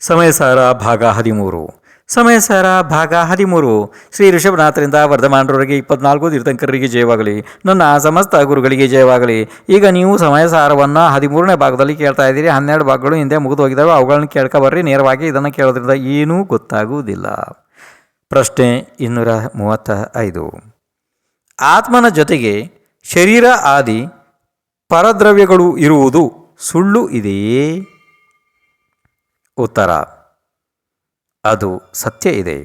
ಸಮಯಸಾರ ಭಾಗ ಹದಿಮೂರು. ಸಮಯಸಾರ ಭಾಗ ಹದಿಮೂರು. ಶ್ರೀ ಋಷಭನಾಥರಿಂದ ವರ್ಧಮಾನರವರಿಗೆ ಇಪ್ಪತ್ನಾಲ್ಕು ತೀರ್ಥಂಕರರಿಗೆ ಜಯವಾಗಲಿ. ನನ್ನ ಸಮಸ್ತ ಗುರುಗಳಿಗೆ ಜಯವಾಗಲಿ. ಈಗ ನೀವು ಸಮಯಸಾರವನ್ನು ಹದಿಮೂರನೇ ಭಾಗದಲ್ಲಿ ಕೇಳ್ತಾ ಇದ್ದೀರಿ. ಹನ್ನೆರಡು ಭಾಗಗಳು ಹಿಂದೆ ಮುಗಿದು ಹೋಗಿದ್ದಾವೆ ಅವುಗಳನ್ನು ಕೇಳ್ಕೊಬರ್ರಿ ನೇರವಾಗಿ ಇದನ್ನು ಕೇಳೋದ್ರಿಂದ ಏನೂ ಗೊತ್ತಾಗುವುದಿಲ್ಲ. ಪ್ರಶ್ನೆ ಇನ್ನೂರ ಮೂವತ್ತ ಐದು ಆತ್ಮನ ಜೊತೆಗೆ ಶರೀರ ಆದಿ ಪರದ್ರವ್ಯಗಳು ಇರುವುದು ಸುಳ್ಳು ಇದೆಯೇ? ಉತ್ತರ, ಅದು ಸತ್ಯ ಇದೆ.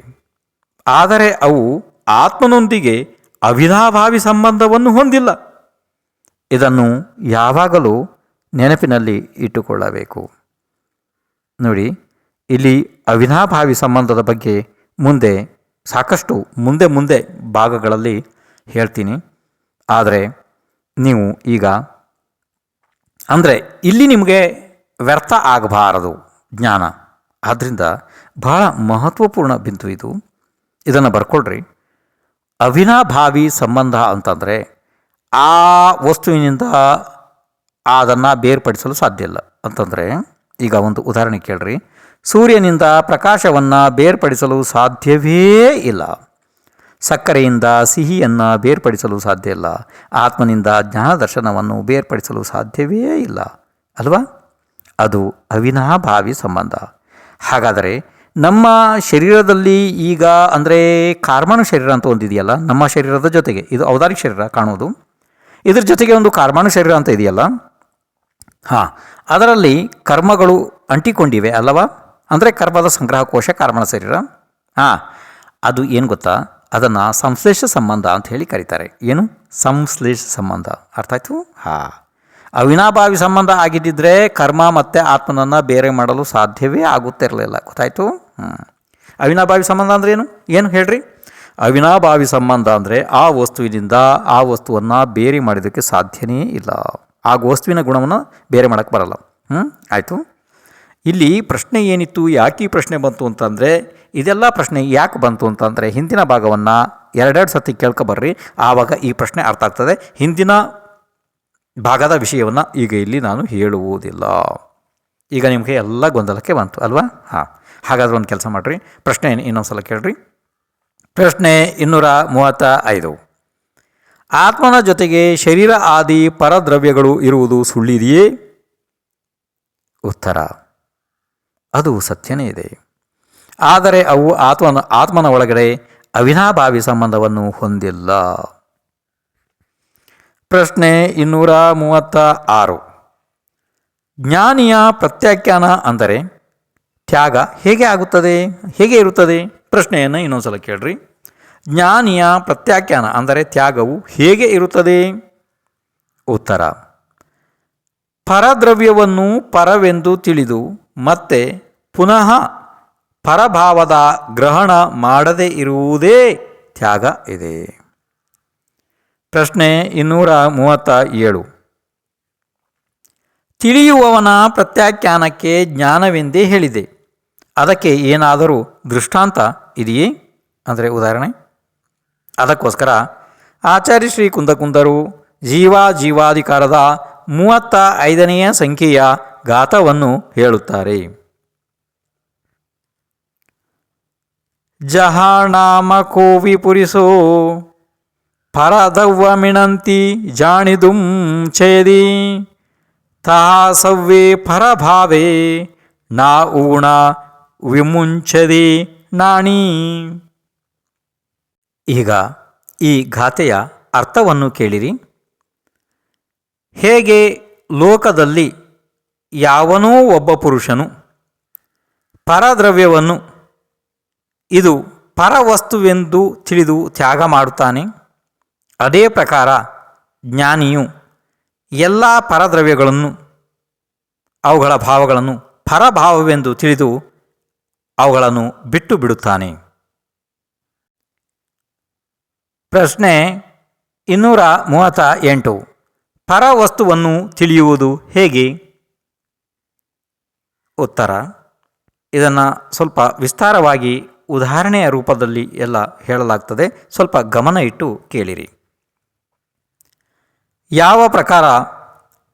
ಆದರೆ ಅವು ಆತ್ಮನೊಂದಿಗೆ ಅವಿನಾಭಾವಿ ಸಂಬಂಧವನ್ನು ಹೊಂದಿಲ್ಲ. ಇದನ್ನು ಯಾವಾಗಲೂ ನೆನಪಿನಲ್ಲಿ ಇಟ್ಟುಕೊಳ್ಳಬೇಕು. ನೋಡಿ, ಇಲ್ಲಿ ಅವಿನಾಭಾವಿ ಸಂಬಂಧದ ಬಗ್ಗೆ ಮುಂದೆ, ಸಾಕಷ್ಟು ಮುಂದೆ ಮುಂದೆ ಭಾಗಗಳಲ್ಲಿ ಹೇಳ್ತೀನಿ. ಆದರೆ ನೀವು ಈಗ, ಅಂದರೆ ಇಲ್ಲಿ ನಿಮಗೆ ವ್ಯರ್ಥ ಆಗಬಾರದು. ಜ್ಞಾನ. ಆದ್ದರಿಂದ ಬಹಳ ಮಹತ್ವಪೂರ್ಣ ಬಿಂದು ಇದು. ಇದನ್ನು ಬರ್ಕೊಳ್ರಿ. ಅವಿನಾಭಾವಿ ಸಂಬಂಧ ಅಂತಂದರೆ ಆ ವಸ್ತುವಿನಿಂದ ಅದನ್ನು ಬೇರ್ಪಡಿಸಲು ಸಾಧ್ಯ ಇಲ್ಲ. ಅಂತಂದರೆ ಈಗ ಒಂದು ಉದಾಹರಣೆ ಕೇಳ್ರಿ. ಸೂರ್ಯನಿಂದ ಪ್ರಕಾಶವನ್ನು ಬೇರ್ಪಡಿಸಲು ಸಾಧ್ಯವೇ ಇಲ್ಲ. ಸಕ್ಕರೆಯಿಂದ ಸಿಹಿಯನ್ನು ಬೇರ್ಪಡಿಸಲು ಸಾಧ್ಯ ಇಲ್ಲ. ಆತ್ಮನಿಂದ ಜ್ಞಾನ ದರ್ಶನವನ್ನು ಬೇರ್ಪಡಿಸಲು ಸಾಧ್ಯವೇ ಇಲ್ಲ. ಅಲ್ವಾ? ಅದು ಅವಿನಾಭಾವಿ ಸಂಬಂಧ. ಹಾಗಾದರೆ ನಮ್ಮ ಶರೀರದಲ್ಲಿ ಈಗ ಅಂದರೆ ಕಾರ್ಮಾಣು ಶರೀರ ಅಂತ ಒಂದಿದೆಯಲ್ಲ, ನಮ್ಮ ಶರೀರದ ಜೊತೆಗೆ, ಇದು ಔದಾರಿಕ ಶರೀರ ಕಾಣೋದು ಇದ್ರ ಜೊತೆಗೆ ಒಂದು ಕಾರ್ಮಾನು ಶರೀರ ಅಂತ ಇದೆಯಲ್ಲ, ಹಾಂ, ಅದರಲ್ಲಿ ಕರ್ಮಗಳು ಅಂಟಿಕೊಂಡಿವೆ ಅಲ್ಲವಾ? ಅಂದರೆ ಕರ್ಮದ ಸಂಗ್ರಹ ಕೋಶ ಕಾರ್ಮಣ ಶರೀರ. ಹಾಂ, ಅದು ಏನು ಗೊತ್ತಾ? ಅದನ್ನು ಸಂಶ್ಲೇಷ ಸಂಬಂಧ ಅಂತ ಹೇಳಿ ಕರೀತಾರೆ. ಏನು? ಸಂಶ್ಲೇಷ ಸಂಬಂಧ. ಅರ್ಥ ಆಯಿತು? ಹಾಂ. ಅವಿನಾಭಾವಿ ಸಂಬಂಧ ಆಗಿದ್ದಿದ್ರೆ ಕರ್ಮ ಮತ್ತು ಆತ್ಮನನ್ನು ಬೇರೆ ಮಾಡಲು ಸಾಧ್ಯವೇ ಆಗುತ್ತಿರಲಿಲ್ಲ. ಗೊತ್ತಾಯ್ತು? ಹ್ಞೂ ಅವಿನಾಭಾವಿ ಸಂಬಂಧ ಅಂದ್ರೆ ಏನು? ಏನು ಹೇಳ್ರಿ? ಅವಿನಾಭಾವಿ ಸಂಬಂಧ ಅಂದರೆ ಆ ವಸ್ತುವಿನಿಂದ ಆ ವಸ್ತುವನ್ನು ಬೇರೆ ಮಾಡಿದ್ದಕ್ಕೆ ಸಾಧ್ಯನೇ ಇಲ್ಲ. ಆ ವಸ್ತುವಿನ ಗುಣವನ್ನು ಬೇರೆ ಮಾಡೋಕ್ಕೆ ಬರಲ್ಲ. ಹ್ಞೂ ಆಯಿತು? ಇಲ್ಲಿ ಪ್ರಶ್ನೆ ಏನಿತ್ತು? ಯಾಕೆ ಈ ಪ್ರಶ್ನೆ ಬಂತು ಅಂತಂದರೆ, ಇದೆಲ್ಲ ಪ್ರಶ್ನೆ ಯಾಕೆ ಬಂತು ಅಂತಂದರೆ, ಹಿಂದಿನ ಭಾಗವನ್ನು ಎರಡೆರಡು ಸತಿ ಕೇಳ್ಕೊಬರ್ರಿ ಆವಾಗ ಈ ಪ್ರಶ್ನೆ ಅರ್ಥ ಆಗ್ತದೆ. ಹಿಂದಿನ ಭಾಗದ ವಿಷಯವನ್ನು ಈಗ ಇಲ್ಲಿ ನಾನು ಹೇಳುವುದಿಲ್ಲ. ಈಗ ನಿಮಗೆ ಎಲ್ಲ ಗೊಂದಲಕ್ಕೆ ಬಂತು ಅಲ್ವಾ? ಹಾಂ. ಹಾಗಾದ್ರೆ ಒಂದು ಕೆಲಸ ಮಾಡಿರಿ. ಪ್ರಶ್ನೆ ಇನ್ನೊಂದು ಸಲ ಕೇಳ್ರಿ. ಪ್ರಶ್ನೆ ಇನ್ನೂರ ಮೂವತ್ತ ಐದು ಆತ್ಮನ ಜೊತೆಗೆ ಶರೀರ ಆದಿ ಪರದ್ರವ್ಯಗಳು ಇರುವುದು ಸುಳ್ಳಿದೆಯೇ? ಉತ್ತರ. ಅದು ಸತ್ಯನೇ ಇದೆ. ಆದರೆ ಅವು ಆತ್ಮನ ಆತ್ಮನ ಒಳಗಡೆ ಅವಿನಾಭಾವಿ ಸಂಬಂಧವನ್ನು ಹೊಂದಿಲ್ಲ. ಪ್ರಶ್ನೆ ಇನ್ನೂರ ಮೂವತ್ತ ಆರು. ಜ್ಞಾನಿಯ ಪ್ರತ್ಯಾಖ್ಯಾನ ಅಂದರೆ ತ್ಯಾಗ ಹೇಗೆ ಆಗುತ್ತದೆ? ಹೇಗೆ ಇರುತ್ತದೆ? ಪ್ರಶ್ನೆಯನ್ನು ಇನ್ನೊಂದು ಸಲ ಕೇಳ್ರಿ. ಜ್ಞಾನಿಯ ಪ್ರತ್ಯಾಖ್ಯಾನ ಅಂದರೆ ತ್ಯಾಗವು ಹೇಗೆ ಇರುತ್ತದೆ? ಉತ್ತರ. ಪರದ್ರವ್ಯವನ್ನು ಪರವೆಂದು ತಿಳಿದು ಮತ್ತೆ ಪುನಃ ಪರಭಾವದ ಗ್ರಹಣ ಮಾಡದೇ ಇರುವುದೇ ತ್ಯಾಗ ಇದೆ. ಪ್ರಶ್ನೆ ಇನ್ನೂರ ಮೂವತ್ತ ಏಳು. ತಿಳಿಯುವವನ ಪ್ರತ್ಯಾಖ್ಯಾನಕ್ಕೆ ಜ್ಞಾನವೆಂದೇ ಹೇಳಿದೆ. ಅದಕ್ಕೆ ಏನಾದರೂ ದೃಷ್ಟಾಂತ ಇದೆಯೇ? ಅಂದರೆ ಉದಾಹರಣೆ, ಅದಕ್ಕೋಸ್ಕರ ಆಚಾರ್ಯ ಶ್ರೀ ಕುಂದಕುಂದರು ಜೀವ ಜೀವಾಧಿಕಾರದ ಮೂವತ್ತ ಐದನೆಯ ಸಂಖ್ಯೆಯ ಗಾತವನ್ನು ಹೇಳುತ್ತಾರೆ. ಜಹಾಣಾಮ ಕೋವಿ ಪುರಿಸೋ ಪರದವ್ವ ಮಿಣಂತಿ ಜಾಣಿದುಂ ಛೇದಿ, ತಾಸವ್ವೇ ಪರಭಾವೇ, ನಾ ಊಣ ವಿಮುಂಚದಿ ನಾಣಿ. ಈಗ ಈ ಗಾಥೆಯ ಅರ್ಥವನ್ನು ಕೇಳಿರಿ. ಹೇಗೆ ಲೋಕದಲ್ಲಿ ಯಾವನೋ ಒಬ್ಬ ಪುರುಷನು ಪರದ್ರವ್ಯವನ್ನು ಇದು ಪರವಸ್ತುವೆಂದು ತಿಳಿದು ತ್ಯಾಗ ಮಾಡುತ್ತಾನೆ? ಅದೇ ಪ್ರಕಾರ ಜ್ಞಾನಿಯು ಎಲ್ಲ ಪರದ್ರವ್ಯಗಳನ್ನು, ಅವುಗಳ ಭಾವಗಳನ್ನು ಪರಭಾವವೆಂದು ತಿಳಿದು ಅವುಗಳನ್ನು ಬಿಟ್ಟು ಬಿಡುತ್ತಾನೆ. ಪ್ರಶ್ನೆ ಇನ್ನೂರ ಮೂವತ್ತ ಎಂಟು. ಪರವಸ್ತುವನ್ನು ತಿಳಿಯುವುದು ಹೇಗೆ? ಉತ್ತರ, ಇದನ್ನು ಸ್ವಲ್ಪ ವಿಸ್ತಾರವಾಗಿ ಉದಾಹರಣೆಯ ರೂಪದಲ್ಲಿ ಎಲ್ಲ ಹೇಳಲಾಗ್ತದೆ. ಸ್ವಲ್ಪ ಗಮನ ಇಟ್ಟು ಕೇಳಿರಿ. ಯಾವ ಪ್ರಕಾರ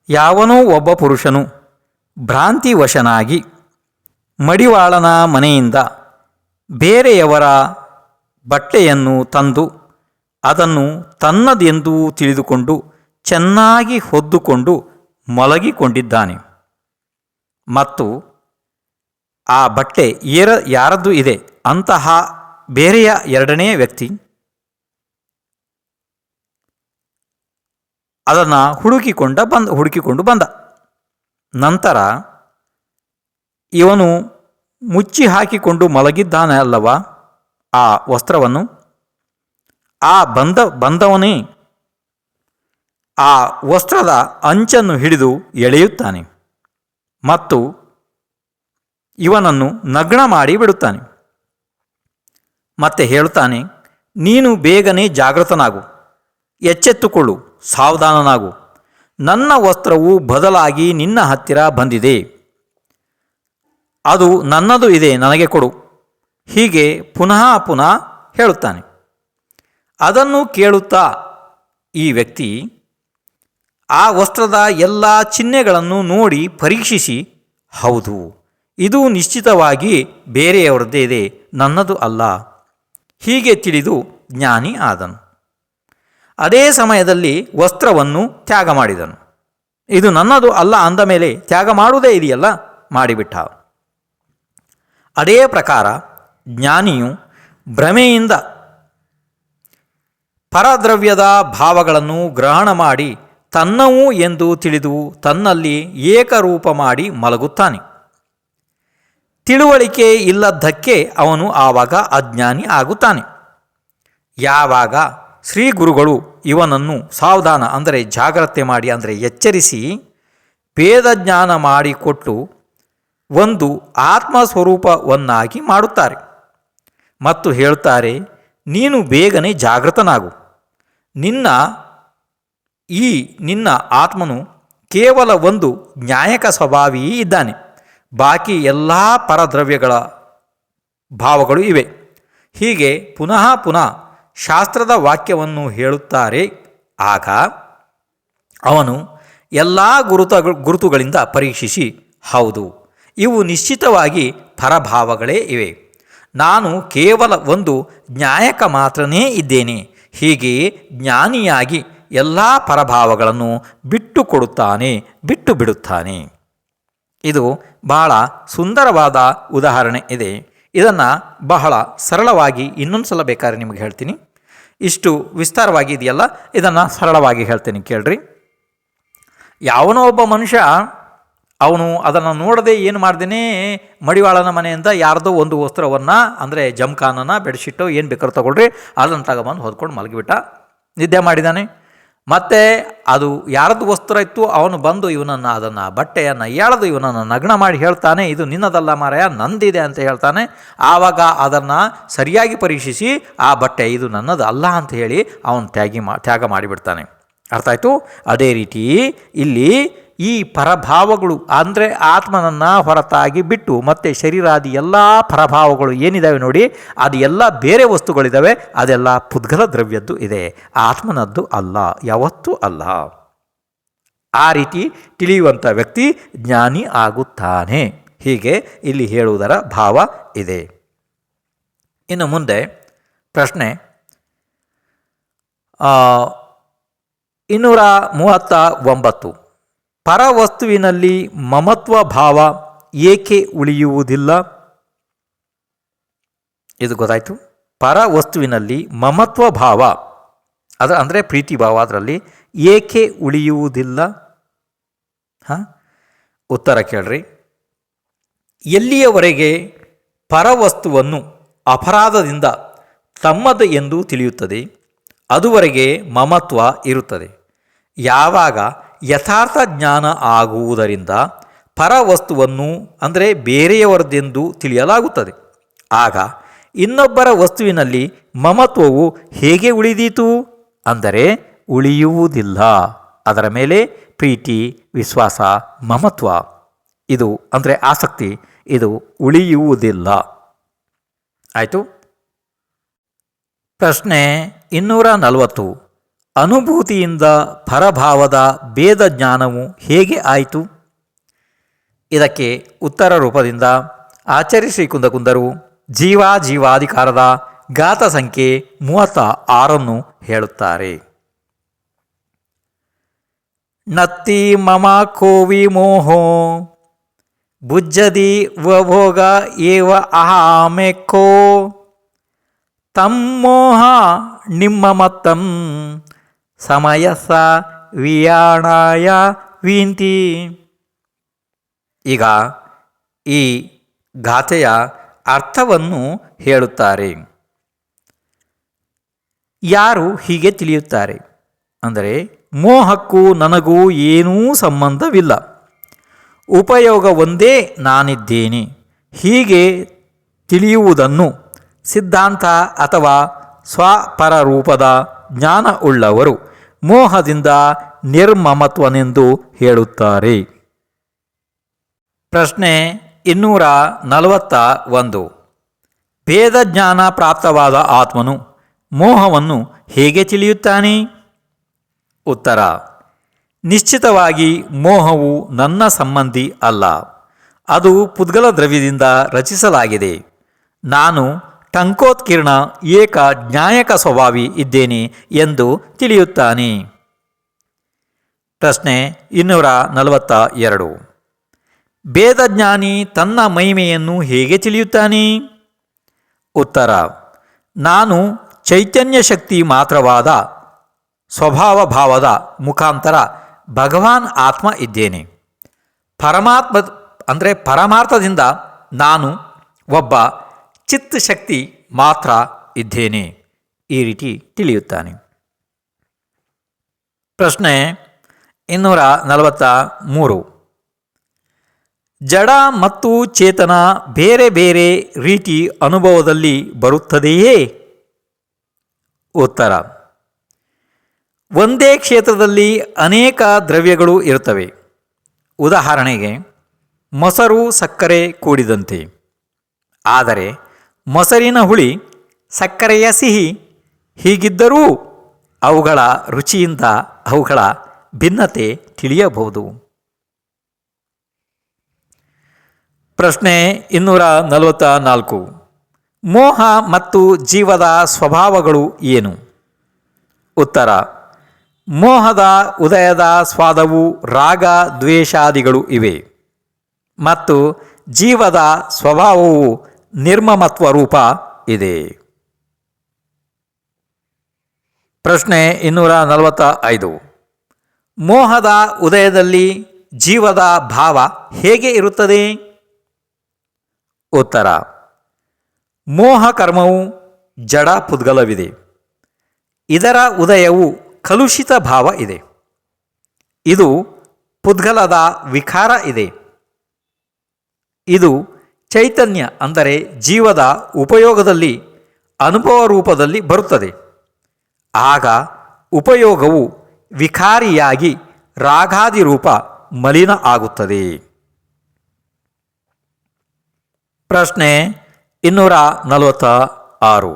ಯಾವನೋ ಒಬ್ಬ ಪುರುಷನು ಭ್ರಾಂತಿವಶನಾಗಿ ಮಡಿವಾಳನ ಮನೆಯಿಂದ ಬೇರೆಯವರ ಬಟ್ಟೆಯನ್ನು ತಂದು ಅದನ್ನು ತನ್ನದೆಂದು ತಿಳಿದುಕೊಂಡು ಚೆನ್ನಾಗಿ ಹೊದ್ದುಕೊಂಡು ಮಲಗಿಕೊಂಡಿದ್ದಾನೆ. ಮತ್ತು ಆ ಬಟ್ಟೆ ಏರ ಯಾರದ್ದು ಇದೆ? ಅಂತಹ ಬೇರೆಯ ಎರಡನೇ ವ್ಯಕ್ತಿ ಅದನ್ನು ಹುಡುಕಿಕೊಂಡ ಬಂದ, ಹುಡುಕಿಕೊಂಡು ಬಂದ. ನಂತರ ಇವನು ಮುಚ್ಚಿ ಹಾಕಿಕೊಂಡು ಮಲಗಿದ್ದಾನೆ ಅಲ್ಲವಾ? ಆ ವಸ್ತ್ರವನ್ನು. ಆ ಬಂದ, ಬಂದವನೇ ಆ ವಸ್ತ್ರದ ಅಂಚನ್ನು ಹಿಡಿದು ಎಳೆಯುತ್ತಾನೆ ಮತ್ತು ಇವನನ್ನು ನಗ್ನ ಮಾಡಿ ಬಿಡುತ್ತಾನೆ. ಮತ್ತೆ ಹೇಳುತ್ತಾನೆ ನೀನು ಬೇಗನೆ ಜಾಗೃತನಾಗು ಎಚ್ಚೆತ್ತುಕೊಳ್ಳು. ಸಾವಧಾನನಾಗು. ನನ್ನ ವಸ್ತ್ರವು ಬದಲಾಗಿ ನಿನ್ನ ಹತ್ತಿರ ಬಂದಿದೆ. ಅದು ನನ್ನದು ಇದೆ, ನನಗೆ ಕೊಡು. ಹೀಗೆ ಪುನಃ ಪುನಃ ಹೇಳುತ್ತಾನೆ. ಅದನ್ನು ಕೇಳುತ್ತಾ ಈ ವ್ಯಕ್ತಿ ಆ ವಸ್ತ್ರದ ಎಲ್ಲ ಚಿಹ್ನೆಗಳನ್ನು ನೋಡಿ ಪರೀಕ್ಷಿಸಿ, ಹೌದು, ಇದು ನಿಶ್ಚಿತವಾಗಿ ಬೇರೆಯವರದ್ದೇ ಇದೆ, ನನ್ನದು ಅಲ್ಲ. ಹೀಗೆ ತಿಳಿದು ಜ್ಞಾನಿ ಆದನು. ಅದೇ ಸಮಯದಲ್ಲಿ ವಸ್ತ್ರವನ್ನು ತ್ಯಾಗ ಮಾಡಿದನು. ಇದು ನನ್ನದು ಅಲ್ಲ ಅಂದ ಮೇಲೆ ತ್ಯಾಗ ಮಾಡುವುದೇ ಇದೆಯಲ್ಲ? ಮಾಡಿಬಿಟ್ಟ. ಅದೇ ಪ್ರಕಾರ ಜ್ಞಾನಿಯು ಭ್ರಮೆಯಿಂದ ಪರದ್ರವ್ಯದ ಭಾವಗಳನ್ನು ಗ್ರಹಣ ಮಾಡಿ ತನ್ನವು ಎಂದು ತಿಳಿದು ತನ್ನಲ್ಲಿ ಏಕರೂಪ ಮಾಡಿ ಮಲಗುತ್ತಾನೆ. ತಿಳುವಳಿಕೆ ಇಲ್ಲದ್ದಕ್ಕೆ ಅವನು ಆವಾಗ ಅಜ್ಞಾನಿ ಆಗುತ್ತಾನೆ. ಯಾವಾಗ? ಶ್ರೀ ಗುರುಗಳು ಇವನನ್ನು ಸಾವಧಾನ, ಅಂದರೆ ಜಾಗ್ರತೆ ಮಾಡಿ, ಅಂದರೆ ಎಚ್ಚರಿಸಿ ಭೇದ ಜ್ಞಾನ ಮಾಡಿಕೊಟ್ಟು ಒಂದು ಆತ್ಮಸ್ವರೂಪವನ್ನಾಗಿ ಮಾಡುತ್ತಾರೆ. ಮತ್ತು ಹೇಳ್ತಾರೆ, ನೀನು ಬೇಗನೆ ಜಾಗೃತನಾಗು. ನಿನ್ನ, ಈ ನಿನ್ನ ಆತ್ಮನು ಕೇವಲ ಒಂದು ನ್ಯಾಯಕ ಸ್ವಭಾವಿ ಇದ್ದಾನೆ. ಬಾಕಿ ಎಲ್ಲ ಪರದ್ರವ್ಯಗಳ ಭಾವಗಳು ಇವೆ. ಹೀಗೆ ಪುನಃ ಪುನಃ ಶಾಸ್ತ್ರದ ವಾಕ್ಯವನ್ನು ಹೇಳುತ್ತಾರೆ. ಆಗ ಅವನು ಎಲ್ಲ ಗುರುತ ಗುರುತುಗಳಿಂದ ಪರೀಕ್ಷಿಸಿ, ಹೌದು, ಇವು ನಿಶ್ಚಿತವಾಗಿ ಪರಭಾವಗಳೇ ಇವೆ. ನಾನು ಕೇವಲ ಒಂದು ನ್ಯಾಯಕ ಮಾತ್ರನೇ ಇದ್ದೇನೆ. ಹೀಗೆಯೇ ಜ್ಞಾನಿಯಾಗಿ ಎಲ್ಲ ಪರಭಾವಗಳನ್ನು ಬಿಟ್ಟು ಕೊಡುತ್ತಾನೆ ಬಿಟ್ಟು ಬಿಡುತ್ತಾನೆ ಇದು ಬಹಳ ಸುಂದರವಾದ ಉದಾಹರಣೆ ಇದೆ. ಇದನ್ನು ಬಹಳ ಸರಳವಾಗಿ ಇನ್ನೊಂದು ಸಲ ಬೇಕಾದ್ರೆ ನಿಮಗೆ ಹೇಳ್ತೀನಿ. ಇಷ್ಟು ವಿಸ್ತಾರವಾಗಿ ಇದೆಯಲ್ಲ? ಇದನ್ನು ಸರಳವಾಗಿ ಹೇಳ್ತೀನಿ, ಕೇಳ್ರಿ. ಯಾವನೋ ಒಬ್ಬ ಮನುಷ್ಯ, ಅವನು ಅದನ್ನು ನೋಡದೆ ಏನು ಮಾಡ್ದೇನೆ? ಮಡಿವಾಳನ ಮನೆಯಿಂದ ಯಾರ್ದೋ ಒಂದು ವಸ್ತ್ರವನ್ನು, ಅಂದರೆ ಜಮ್ಖಾನನ ಬೆಡ್ಶೀಟು ಏನು ಬೇಕಾದ್ರೂ ತಗೊಳ್ರಿ. ಅದನ್ನು ತಗೊಬಂದು ಹೊದ್ಕೊಂಡು ಮಲಗಿಬಿಟ್ಟ. ನಿದ್ದೆ ಮಾಡಿದ್ದಾನೆ ಮತ್ತು ಅದು ಯಾರದ್ದು ವಸ್ತ್ರ ಇತ್ತು ಅವನು ಬಂದು ಇವನನ್ನು ಅದನ್ನು ಬಟ್ಟೆಯನ್ನು ಎಳೆದು ಇವನನ್ನು ನಗ್ನ ಮಾಡಿ ಹೇಳ್ತಾನೆ, ಇದು ನಿನ್ನದಲ್ಲ ಮಾರಾಯ, ನಂದಿದೆ ಅಂತ ಹೇಳ್ತಾನೆ. ಆವಾಗ ಅದನ್ನು ಸರಿಯಾಗಿ ಪರೀಕ್ಷಿಸಿ, ಆ ಬಟ್ಟೆ ಇದು ನನ್ನದು ಅಲ್ಲ ಅಂತ ಹೇಳಿ ಅವನು ತ್ಯಾಗಿ ಮಾ, ತ್ಯಾಗ ಮಾಡಿಬಿಡ್ತಾನೆ. ಅರ್ಥ ಆಯಿತು? ಅದೇ ರೀತಿ ಇಲ್ಲಿ ಈ ಪರಭಾವಗಳು ಅಂದರೆ ಆತ್ಮನನ್ನು ಹೊರತಾಗಿ ಬಿಟ್ಟು ಮತ್ತು ಶರೀರಾದಿ ಎಲ್ಲ ಪರಭಾವಗಳು ಏನಿದ್ದಾವೆ ನೋಡಿ, ಅದು ಎಲ್ಲ ಬೇರೆ ವಸ್ತುಗಳಿದ್ದಾವೆ ಅದೆಲ್ಲ ಪುದ್ಗಲ ದ್ರವ್ಯದ್ದು ಇದೆ. ಆತ್ಮನದ್ದು ಅಲ್ಲ, ಯಾವತ್ತೂ ಅಲ್ಲ. ಆ ರೀತಿ ತಿಳಿಯುವಂಥ ವ್ಯಕ್ತಿ ಜ್ಞಾನಿ ಆಗುತ್ತಾನೆ. ಹೀಗೆ ಇಲ್ಲಿ ಹೇಳುವುದರ ಭಾವ ಇದೆ. ಇನ್ನು ಮುಂದೆ ಪ್ರಶ್ನೆ ಇನ್ನೂರ ಮೂವತ್ತ ಒಂಬತ್ತು. ಪರವಸ್ತುವಿನಲ್ಲಿ ಮಮತ್ವ ಭಾವ ಏಕೆ ಉಳಿಯುವುದಿಲ್ಲ? ಇದು ಗೊತ್ತಾಯಿತು. ಪರ ವಸ್ತುವಿನಲ್ಲಿ ಮಮತ್ವ ಭಾವ ಅದರ ಅಂದರೆ ಪ್ರೀತಿ ಭಾವ ಅದರಲ್ಲಿ ಏಕೆ ಉಳಿಯುವುದಿಲ್ಲ? ಹಾಂ? ಉತ್ತರ ಕೇಳ್ರಿ. ಎಲ್ಲಿಯವರೆಗೆ ಪರವಸ್ತುವನ್ನು ಅಪರಾಧದಿಂದ ತಮ್ಮದು ಎಂದು ತಿಳಿಯುತ್ತದೆ, ಅದುವರೆಗೆ ಮಮತ್ವ ಇರುತ್ತದೆ. ಯಾವಾಗ? ಯಥಾರ್ಥ ಜ್ಞಾನ ಆಗುವುದರಿಂದ ಪರವಸ್ತುವನ್ನು, ಅಂದರೆ ಬೇರೆಯವರದೆಂದು ತಿಳಿಯಲಾಗುತ್ತದೆ. ಆಗ ಇನ್ನೊಬ್ಬರ ವಸ್ತುವಿನಲ್ಲಿ ಮಮತ್ವವು ಹೇಗೆ ಉಳಿದೀತು? ಅಂದರೆ ಉಳಿಯುವುದಿಲ್ಲ. ಅದರ ಮೇಲೆ ಪ್ರೀತಿ, ವಿಶ್ವಾಸ, ಮಮತ್ವ. ಇದು ಅಂದರೆ ಆಸಕ್ತಿ, ಇದು ಉಳಿಯುವುದಿಲ್ಲ. ಆಯಿತು? ಪ್ರಶ್ನೆ ಇನ್ನೂರ ನಲವತ್ತು. ಅನುಭೂತಿಯಿಂದ ಪರಭಾವದ ಭೇದ ಜ್ಞಾನವು ಹೇಗೆ ಆಯಿತು? ಇದಕ್ಕೆ ಉತ್ತರ ರೂಪದಿಂದ ಆಚಾರ್ಯ ಜೀವ ಜೀವಾಧಿಕಾರದ ಗಾತ ಸಂಖ್ಯೆ ಮೂವತ್ತ ಆರನ್ನು ಹೇಳುತ್ತಾರೆ. ನತ್ತಿ ಮಮ ಕೋವಿ ಮೋಹೋ ಬುಜ್ಜದಿ ವಭೋಗ ಏವ ಅಹಾಮೆಕ್ಕೋ ತಮ್ಮೋಹ ನಿಮ್ಮ ಮತ್ತಂ ಸಮಯಸ ವಿಯಾಣಾಯ ವೀಂತಿ. ಈಗ ಈ ಗಾಥೆಯ ಅರ್ಥವನ್ನು ಹೇಳುತ್ತಾರೆ. ಯಾರು ಹೀಗೆ ತಿಳಿಯುತ್ತಾರೆ? ಅಂದರೆ, ಮೋಹಕ್ಕೂ ನನಗೂ ಏನೂ ಸಂಬಂಧವಿಲ್ಲ. ಉಪಯೋಗ ಒಂದೇ ನಾನಿದ್ದೇನೆ. ಹೀಗೆ ತಿಳಿಯುವುದನ್ನು ಸಿದ್ಧಾಂತ ಅಥವಾ ಸ್ವಪರ ರೂಪದ ಜ್ಞಾನ ಉಳ್ಳವರು ಮೋಹದಿಂದ ನಿರ್ಮಮತ್ವನೆಂದು ಹೇಳುತ್ತಾರೆ. ಪ್ರಶ್ನೆ ಇನ್ನೂರ ನಲವತ್ತ ಒಂದು. ಭೇದ ಜ್ಞಾನ ಪ್ರಾಪ್ತವಾದ ಆತ್ಮನು ಮೋಹವನ್ನು ಹೇಗೆ ತಿಳಿಯುತ್ತಾನೆ? ಉತ್ತರ. ನಿಶ್ಚಿತವಾಗಿ ಮೋಹವು ನನ್ನ ಸಂಬಂಧಿ ಅಲ್ಲ. ಅದು ಪುದ್ಗಲ ದ್ರವ್ಯದಿಂದ ರಚಿಸಲಾಗಿದೆ. ನಾನು ಟಂಕೋತ್ಕೀರ್ಣ ಏಕ ಜ್ಞಾಯಕ ಸ್ವಭಾವಿ ಇದ್ದೇನೆ ಎಂದು ತಿಳಿಯುತ್ತಾನೆ. ಪ್ರಶ್ನೆ ಇನ್ನೂರ ನಲವತ್ತ ಎರಡು. ಭೇದಜ್ಞಾನಿ ತನ್ನ ಮಹಿಮೆಯನ್ನು ಹೇಗೆ ತಿಳಿಯುತ್ತಾನೆ? ಉತ್ತರ, ನಾನು ಚೈತನ್ಯ ಶಕ್ತಿ ಮಾತ್ರವಾದ ಸ್ವಭಾವ ಭಾವದ ಮುಖಾಂತರ ಭಗವಾನ್ ಆತ್ಮ ಇದ್ದೇನೆ. ಪರಮಾತ್ಮ, ಅಂದರೆ ಪರಮಾರ್ಥದಿಂದ ನಾನು ಒಬ್ಬ ಚಿತ್ ಶಕ್ತಿ ಮಾತ್ರ ಇದ್ದೇನೆ ಈ ರೀತಿ ತಿಳಿಯುತ್ತಾನೆ. ಪ್ರಶ್ನೆ ಇನ್ನೂರ ನಲವತ್ತ ಮೂರು. ಜಡ ಮತ್ತು ಚೇತನ ಬೇರೆ ಬೇರೆ ರೀತಿ ಅನುಭವದಲ್ಲಿ ಬರುತ್ತದೆಯೇ? ಉತ್ತರ. ಒಂದೇ ಕ್ಷೇತ್ರದಲ್ಲಿ ಅನೇಕ ದ್ರವ್ಯಗಳು ಇರುತ್ತವೆ. ಉದಾಹರಣೆಗೆ, ಮೊಸರು ಸಕ್ಕರೆ ಕೂಡಿದಂತೆ. ಆದರೆ ಮೊಸರಿನ ಹುಳಿ, ಸಕ್ಕರೆಯ ಸಿಹಿ, ಹೀಗಿದ್ದರೂ ಅವುಗಳ ರುಚಿಯಿಂದ ಅವುಗಳ ಭಿನ್ನತೆ ತಿಳಿಯಬಹುದು. ಪ್ರಶ್ನೆ ಇನ್ನೂರ ನಲವತ್ತ ನಾಲ್ಕು. ಮೋಹ ಮತ್ತು ಜೀವದ ಸ್ವಭಾವಗಳು ಏನು? ಉತ್ತರ, ಮೋಹದ ಉದಯದ ಸ್ವಾದವು ರಾಗ ದ್ವೇಷಾದಿಗಳು ಇವೆ. ಮತ್ತು ಜೀವದ ಸ್ವಭಾವವು ನಿರ್ಮಮತ್ವ ರೂಪ ಇದೆ. ಪ್ರಶ್ನೆ ಇನ್ನೂರ ನಲವತ್ತ ಐದು ಮೋಹದ ಉದಯದಲ್ಲಿ ಜೀವದ ಭಾವ ಹೇಗೆ ಇರುತ್ತದೆ? ಉತ್ತರ. ಮೋಹ ಕರ್ಮವು ಜಡ ಪುದ್ಗಲವಿದೆ. ಇದರ ಉದಯವು ಕಲುಷಿತ ಭಾವ ಇದೆ. ಇದು ಪುದ್ಗಲದ ವಿಕಾರ ಇದೆ. ಇದು ಚೈತನ್ಯ ಅಂದರೆ ಜೀವದ ಉಪಯೋಗದಲ್ಲಿ, ಅನುಭವ ರೂಪದಲ್ಲಿ ಬರುತ್ತದೆ. ಆಗ ಉಪಯೋಗವು ವಿಕಾರಿಯಾಗಿ ರಾಗಾದಿ ರೂಪ ಮಲಿನ ಆಗುತ್ತದೆ. ಪ್ರಶ್ನೆ ಇನ್ನೂರ ನಲವತ್ತ ಆರು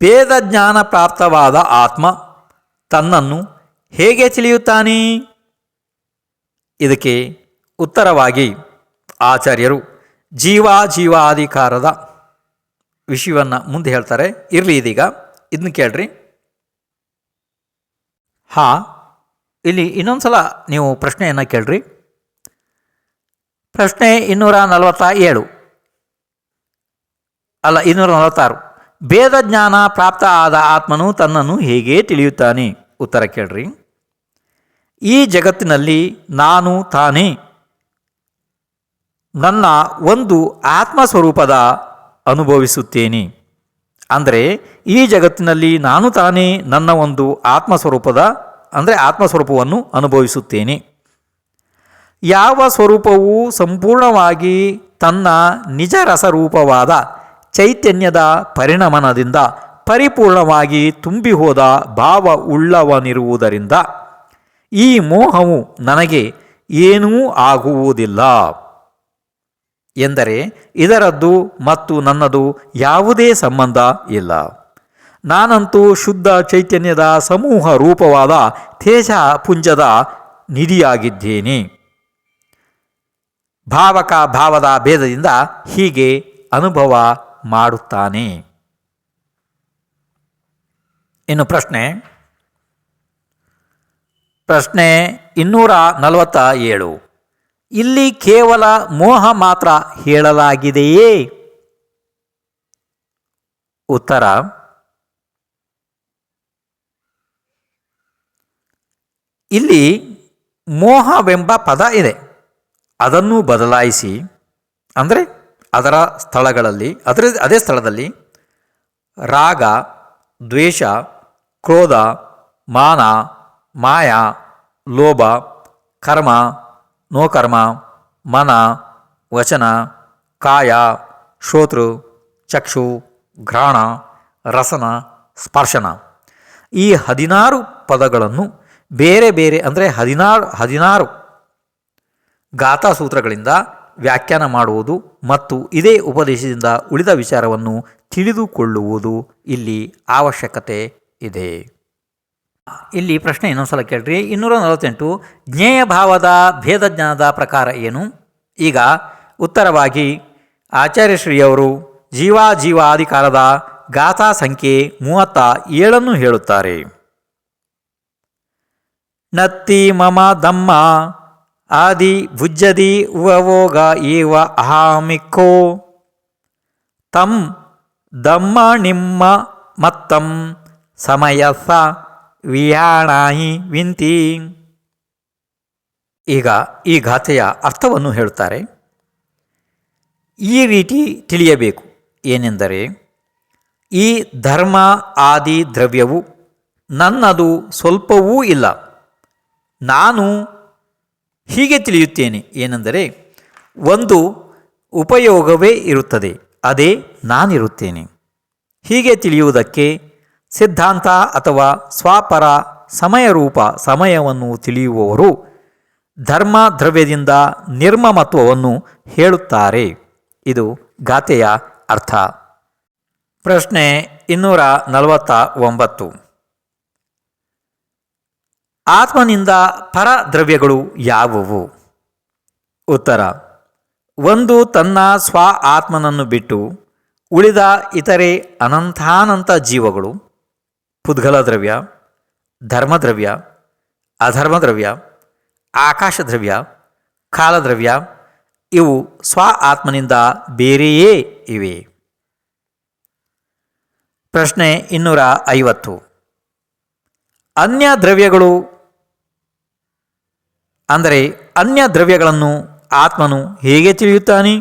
ಭೇದ ಜ್ಞಾನ ಪ್ರಾಪ್ತವಾದ ಆತ್ಮ ತನ್ನನ್ನು ಹೇಗೆ ತಿಳಿಯುತ್ತಾನೆ? ಇದಕ್ಕೆ ಉತ್ತರವಾಗಿ ಆಚಾರ್ಯರು ಜೀವ ಜೀವಾಧಿಕಾರದ ವಿಷಯವನ್ನು ಮುಂದೆ ಹೇಳ್ತಾರೆ. ಇರಲಿ ಇದೀಗ. ಇದನ್ನ ಕೇಳ್ರಿ. ಹಾ, ಇಲ್ಲಿ ಇನ್ನೊಂದು ಸಲ ನೀವು ಪ್ರಶ್ನೆಯನ್ನು ಕೇಳ್ರಿ. ಪ್ರಶ್ನೆ ಇನ್ನೂರ ನಲವತ್ತ ಏಳು ಅಲ್ಲ, ಇನ್ನೂರ ನಲವತ್ತಾರು. ಭೇದ ಜ್ಞಾನ ಪ್ರಾಪ್ತ ಆದ ಆತ್ಮನು ತನ್ನನ್ನು ಹೇಗೆ ತಿಳಿಯುತ್ತಾನೆ? ಉತ್ತರ ಕೇಳ್ರಿ. ಈ ಜಗತ್ತಿನಲ್ಲಿ ನಾನು ತಾನೇ. ನನ್ನ ಒಂದು ಆತ್ಮ ಸ್ವರೂಪದ ಅನುಭವಿಸುತ್ತೇನೆ. ಅಂದರೆ ಈ ಜಗತ್ತಿನಲ್ಲಿ ನಾನು ತಾನೇ ನನ್ನ ಒಂದು ಆತ್ಮ ಸ್ವರೂಪದ ಅಂದರೆ ಆತ್ಮ ಸ್ವರೂಪವನ್ನು ಅನುಭವಿಸುತ್ತೇನೆ. ಯಾವ ಸ್ವರೂಪವು ಸಂಪೂರ್ಣವಾಗಿ ತನ್ನ ನಿಜ ರಸರೂಪವಾದ ಚೈತನ್ಯದ ಪರಿಣಮನದಿಂದ ಪರಿಪೂರ್ಣವಾಗಿ ತುಂಬಿಹೋದ ಭಾವ ಉಳ್ಳವನಿರುವುದರಿಂದ ಈ ಮೋಹವು ನನಗೆ ಏನೂ ಆಗುವುದಿಲ್ಲ. ಎಂದರೆ ಇದರದ್ದು ಮತ್ತು ನನ್ನದು ಯಾವುದೇ ಸಂಬಂಧ ಇಲ್ಲ. ನಾನಂತೂ ಶುದ್ಧ ಚೈತನ್ಯದ ಸಮೂಹ ರೂಪವಾದ ತೇಜ ಪುಂಜದ ನಿಧಿಯಾಗಿದ್ದೇನೆ. ಭಾವಕ ಭಾವದ ಭೇದದಿಂದ ಹೀಗೆ ಅನುಭವ ಮಾಡುತ್ತಾನೆ. ಇನ್ನು ಪ್ರಶ್ನೆ. ಪ್ರಶ್ನೆ ಇನ್ನೂರ ನಲವತ್ತ ಏಳು. ಇಲ್ಲಿ ಕೇವಲ ಮೋಹ ಮಾತ್ರ ಹೇಳಲಾಗಿದೆಯೇ? ಉತ್ತರ. ಇಲ್ಲಿ ಮೋಹವೆಂಬ ಪದ ಇದೆ. ಅದನ್ನು ಬದಲಾಯಿಸಿ, ಅಂದರೆ ಅದರ ಸ್ಥಳಗಳಲ್ಲಿ, ಅದರ, ಅದೇ ಸ್ಥಳದಲ್ಲಿ ರಾಗ, ದ್ವೇಷ, ಕ್ರೋಧ, ಮಾನ, ಮಾಯ, ಲೋಭ, ಕರ್ಮ ನೋಕರ್ಮ, ಮನ, ವಚನ, ಕಾಯ ಶ್ರೋತೃ ಚಕ್ಷು, ಘ್ರಾಣ, ರಸನ, ಸ್ಪರ್ಶನ. ಈ ಹದಿನಾರು ಪದಗಳನ್ನು ಬೇರೆ ಬೇರೆ ಅಂದರೆ ಹದಿನಾರು ಹದಿನಾರು ಗಾಥಾಸೂತ್ರಗಳಿಂದ ವ್ಯಾಖ್ಯಾನ ಮಾಡುವುದು ಮತ್ತು ಇದೇ ಉಪದೇಶದಿಂದ ಉಳಿದ ವಿಚಾರವನ್ನು ತಿಳಿದುಕೊಳ್ಳುವುದು ಇಲ್ಲಿ ಅವಶ್ಯಕತೆ ಇದೆ. ಇಲ್ಲಿ ಪ್ರಶ್ನೆ ಇನ್ನೊಂದ್ಸಲ ಕೇಳ್ರಿ. ಇನ್ನೂರ ನಲವತ್ತೆಂಟು, ಜ್ಞೇಯ ಭಾವದ ಭೇದಜ್ಞಾನದ ಪ್ರಕಾರ ಏನು? ಈಗ ಉತ್ತರವಾಗಿ, ಆಚಾರ್ಯಶ್ರೀಯವರು ಜೀವ ಜೀವ ಗಾಥಾ ಸಂಖ್ಯೆ ಮೂವತ್ತ ಏಳನ್ನು ಹೇಳುತ್ತಾರೆ. ನತ್ತಿ ಮಮ ದಮ್ಮ, ಆದಿ ಭುಜ್ಜದಿ ಉವವೋಗ ಏವ ಅಹಾಮಿಕ್ಕೋ. ತಂ ದಮ್ಮ ನಿಮ್ಮ ಮತ್ತಂ ಸಮಯ ಸ ವಿಯಾಣಾಯಿ ವಿಂತಿ. ಈಗ ಈ ಗಾಥೆಯ ಅರ್ಥವನ್ನು ಹೇಳುತ್ತಾರೆ ಈ ರೀತಿ ತಿಳಿಯಬೇಕು. ಏನೆಂದರೆ, ಈ ಧರ್ಮ ಆದಿ ದ್ರವ್ಯವು ನನ್ನದು ಸ್ವಲ್ಪವೂ ಇಲ್ಲ. ನಾನು ಹೀಗೆ ತಿಳಿಯುತ್ತೇನೆ. ಏನೆಂದರೆ, ಒಂದು ಉಪಯೋಗವೇ ಇರುತ್ತದೆ. ಅದೇ ನಾನಿರುತ್ತೇನೆ. ಹೀಗೆ ತಿಳಿಯುವುದಕ್ಕೆ ಸಿದ್ಧಾಂತ ಅಥವಾ ಸ್ವಾಪರ ಸಮಯರೂಪ ಸಮಯವನ್ನು ತಿಳಿಯುವವರು ಧರ್ಮ ದ್ರವ್ಯದಿಂದ ನಿರ್ಮಮತ್ವವನ್ನು ಹೇಳುತ್ತಾರೆ. ಇದು ಗಾತೆಯ ಅರ್ಥ. ಪ್ರಶ್ನೆ ಇನ್ನೂರ ನಲವತ್ತ ಒಂಬತ್ತು ಆತ್ಮನಿಂದ ಪರ ದ್ರವ್ಯಗಳು ಯಾವುವು? ಉತ್ತರ. ಒಂದು ತನ್ನ ಸ್ವ ಆತ್ಮನನ್ನು ಬಿಟ್ಟು ಉಳಿದ ಇತರೆ ಅನಂತಾನಂತ ಜೀವಗಳು ಪುದ್ಗಲ ದ್ರವ್ಯ ಧರ್ಮದ್ರವ್ಯ, ಅಧರ್ಮದ್ರವ್ಯ, ಆಕಾಶದ್ರವ್ಯ, ಕಾಲದ್ರವ್ಯ, ಇವು ಸ್ವ ಆತ್ಮನಿಂದ ಬೇರೆಯೇ ಇವೆ. ಪ್ರಶ್ನೆ ಇನ್ನೂರ ಐವತ್ತು. ಅನ್ಯ ದ್ರವ್ಯಗಳು ಅಂದರೆ ಅನ್ಯ ದ್ರವ್ಯಗಳನ್ನು ಆತ್ಮನು ಹೇಗೆ ತಿಳಿಯುತ್ತಾನೆ?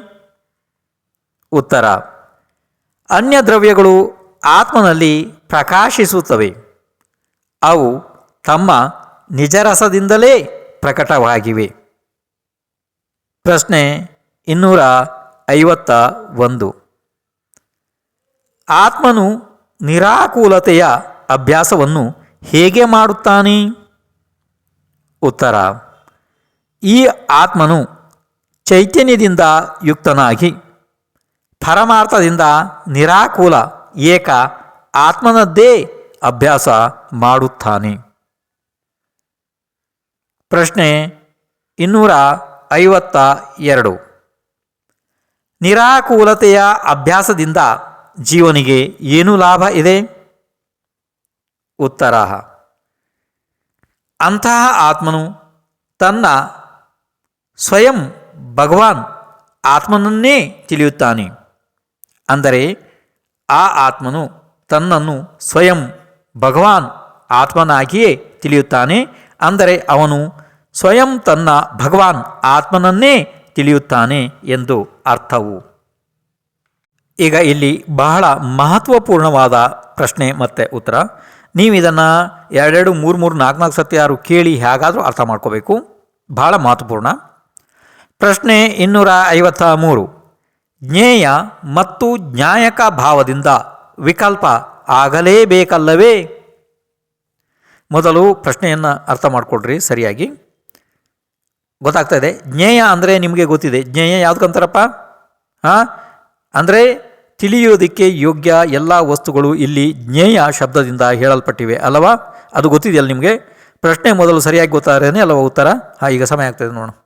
ಉತ್ತರ. ಅನ್ಯ ದ್ರವ್ಯಗಳು ಆತ್ಮನಲ್ಲಿ ಪ್ರಕಾಶಿಸುತ್ತವೆ. ಅವು ತಮ್ಮ ನಿಜರಸದಿಂದಲೇ ಪ್ರಕಟವಾಗಿವೆ. ಪ್ರಶ್ನೆ ಇನ್ನೂರ ಐವತ್ತ ಒಂದು. ಆತ್ಮನು ನಿರಾಕೂಲತೆಯ ಅಭ್ಯಾಸವನ್ನು ಹೇಗೆ ಮಾಡುತ್ತಾನೆ? ಉತ್ತರ, ಈ ಆತ್ಮನು ಚೈತನ್ಯದಿಂದ ಯುಕ್ತನಾಗಿ, ಪರಮಾರ್ಥದಿಂದ ನಿರಾಕೂಲ ಏಕ ಆತ್ಮನದ್ದೇ ಅಭ್ಯಾಸ ಮಾಡುತ್ತಾನೆ. ಪ್ರಶ್ನೆ ಇನ್ನೂರ ಐವತ್ತ ಎರಡು. ನಿರಾಕೂಲತೆಯ ಅಭ್ಯಾಸದಿಂದ ಜೀವನಿಗೆ ಏನು ಲಾಭ ಇದೆ? ಉತ್ತರ, ಅಂತಹ ಆತ್ಮನು ತನ್ನ ಸ್ವಯಂ ಭಗವಾನ್ ಆತ್ಮನನ್ನೇ ತಿಳಿಯುತ್ತಾನೆ. ಅಂದರೆ ಆ ಆತ್ಮನು ತನ್ನನ್ನು ಸ್ವಯಂ ಭಗವಾನ್ ಆತ್ಮನಾಗಿಯೇ ತಿಳಿಯುತ್ತಾನೆ. ಅಂದರೆ ಅವನು ಸ್ವಯಂ ತನ್ನ ಭಗವಾನ್ ಆತ್ಮನನ್ನೇ ತಿಳಿಯುತ್ತಾನೆ ಎಂದು ಅರ್ಥವು. ಈಗ ಇಲ್ಲಿ ಬಹಳ ಮಹತ್ವಪೂರ್ಣವಾದ ಪ್ರಶ್ನೆ ಮತ್ತು ಉತ್ತರ. ನೀವು ಇದನ್ನು ಎರಡೆರಡು ಮೂರು ಮೂರು, ನಾಲ್ಕು ನಾಲ್ಕು ಸತಿ ಯಾರು ಕೇಳಿ ಹೇಗಾದರೂ ಅರ್ಥ ಮಾಡ್ಕೋಬೇಕು. ಬಹಳ ಮಹತ್ವಪೂರ್ಣ. ಪ್ರಶ್ನೆ ಇನ್ನೂರ ಐವತ್ತ ಮೂರು. ಜ್ಞೇಯ ಮತ್ತು ಜ್ಞಾಯಕ ಭಾವದಿಂದ ವಿಕಲ್ಪ ಆಗಲೇಬೇಕಲ್ಲವೇ? ಮೊದಲು ಪ್ರಶ್ನೆಯನ್ನು ಅರ್ಥ ಮಾಡಿಕೊಡ್ರಿ ಸರಿಯಾಗಿ. ಗೊತ್ತಾಗ್ತಾ ಇದೆ, ಜ್ಞೇಯ ಅಂದರೆ ನಿಮಗೆ ಗೊತ್ತಿದೆ. ಜ್ಞೇಯ ಯಾವುದಕ್ಕಂತಾರಪ್ಪ ಹಾಂ? ಅಂದರೆ ತಿಳಿಯೋದಕ್ಕೆ ಯೋಗ್ಯ ಎಲ್ಲ ವಸ್ತುಗಳು ಇಲ್ಲಿ ಜ್ಞೇಯ ಶಬ್ದದಿಂದ ಹೇಳಲ್ಪಟ್ಟಿವೆ ಅಲ್ಲವಾ? ಅದು ಗೊತ್ತಿದೆಯಲ್ಲ ನಿಮಗೆ? ಪ್ರಶ್ನೆ ಮೊದಲು ಸರಿಯಾಗಿ ಗೊತ್ತಾದ್ರೇ ಅಲ್ಲವಾ ಉತ್ತರ? ಹಾಂ, ಈಗ ಸಮಯ ಆಗ್ತಾಯಿದೆ ನೋಡೋಣ.